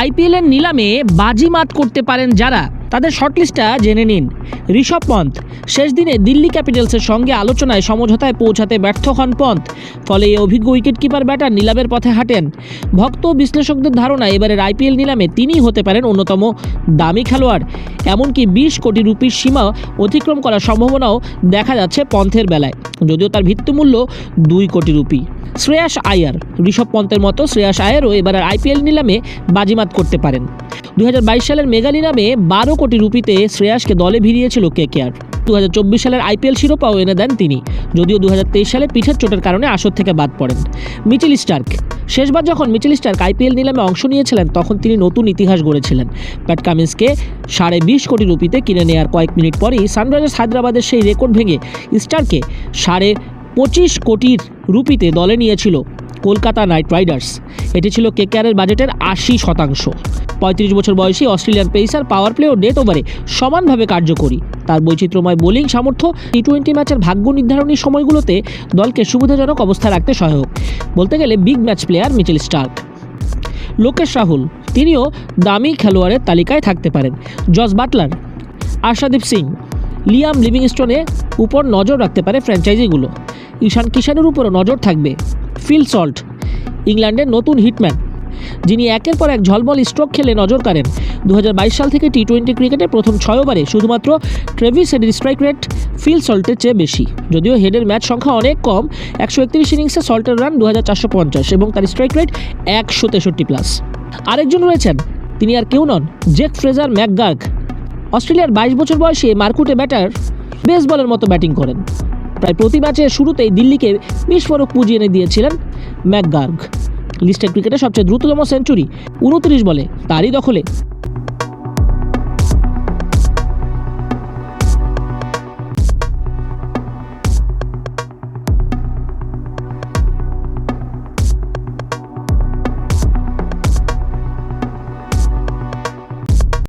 আইপিএলের নিলামে বাজিমাত করতে পারেন যারা। তাদের শর্টলিস্টটা জেনে নিন। ঋষভ পন্থ, শেষ দিনে দিল্লি ক্যাপিটালসের সঙ্গে আলোচনায় সমঝোতায় পৌঁছাতে ব্যর্থ হন পন্থ, ফলে এই অভিজ্ঞ উইকেটকিপার ব্যাটার নিলামের পথে হাঁটেন। ভক্ত বিশ্লেষকদের ধারণা এবারের আইপিএল নিলামে তিনিই হতে পারেন অন্যতম দামি খেলোয়াড়। এমনকি বিশ কোটি রুপির সীমা অতিক্রম করার সম্ভাবনাও দেখা যাচ্ছে পন্থের বেলায়। যদিও তার ভিত্তিমূল্য দুই কোটি রুপি। শ্রেয়াস আয়ার, ঋষভ পন্থের মতো শ্রেয়াস আয়ারও এবারের আইপিএল নিলামে বাজিমাত করতে পারেন। দু হাজার বাইশ সালের মেগালি নামে বারো কোটি রুপিতে শ্রেয়াসকে দলে ভিড়িয়েছিল কেকেআর। দু হাজার চব্বিশ সালের আইপিএল শিরোপাও এনে দেন তিনি, যদিও দু হাজার তেইশ সালে পিঠের চোটের কারণে আসর থেকে বাদ পড়েন। মিচেল স্টার্ক, শেষবার যখন মিচেল স্টার্ক আইপিএল নিলামে অংশ নিয়েছিলেন, তখন তিনি নতুন ইতিহাস গড়েছিলেন। প্যাট কামিন্সকে সাড়ে বিশ কোটি রুপিতে কিনে নেওয়ার কয়েক মিনিট পরেই সানরাইজার্স হায়দ্রাবাদের সেই রেকর্ড ভেঙে স্টারকে সাড়ে পঁচিশ কোটির রুপিতে দলে নিয়েছিল কলকাতা নাইট রাইডার্স। এটি ছিল কেকেআরের বাজেটের আশি শতাংশ। পঁয়ত্রিশ বছর বয়সী অস্ট্রেলিয়ান পেসার পাওয়ার প্লে ও ডেট ওভারে সমানভাবে কার্যকরী। তার বৈচিত্র্যময় বোলিং সামর্থ্য টি টোয়েন্টি ম্যাচের ভাগ্য নির্ধারণী সময়গুলোতে দলকে সুবিধাজনক অবস্থায় রাখতে সহায়ক। বলতে গেলে big match player Mitchell Starc. Lokesh Rahul, তিনিও দামি খেলোয়াড়ের তালিকায় থাকতে পারেন। Jos Buttler, Ashadeep Singh, Liam লিভিংস্টোনে উপর নজর রাখতে পারে ফ্র্যাঞ্চাইজিগুলো। ঈশান কিষানের উপরও নজর থাকবে। ফিল সল্ট, ইংল্যান্ডের নতুন হিটম্যান, যিনি একের পর এক ঝলমল স্ট্রোক খেলে নজর কাড়েন। দু হাজার বাইশ সাল থেকে টি টোয়েন্টি ক্রিকেটে প্রথম ছয় ওভারে শুধুমাত্র ট্রেভিস হেডের স্ট্রাইক রেট ফিল সল্টের চেয়ে বেশি, যদিও হেডের ম্যাচ সংখ্যা অনেক কম, একশো একত্রিশ ইনিংসে সল্টের রান দু হাজার চারশো পঞ্চাশ এবং তার স্ট্রাইক রেট একশো তেষট্টি প্লাস। আরেকজন রয়েছেন, তিনি আর কেউ নন, জেক ফ্রেজার ম্যাকগার্গ। অস্ট্রেলিয়ার বাইশ বছর বয়সে মার্কুটে ব্যাটার, বেসবলের মতো ব্যাটিং করেন। প্রায় প্রতি ম্যাচের শুরুতেই দিল্লিকে বিস্ফোরক পুঁজি এনে দিয়েছিলেন ম্যাকগার্গ। লিস্টের ক্রিকেটে সবচেয়ে দ্রুততম সেঞ্চুরি, উনত্রিশ বলে তারই দখলে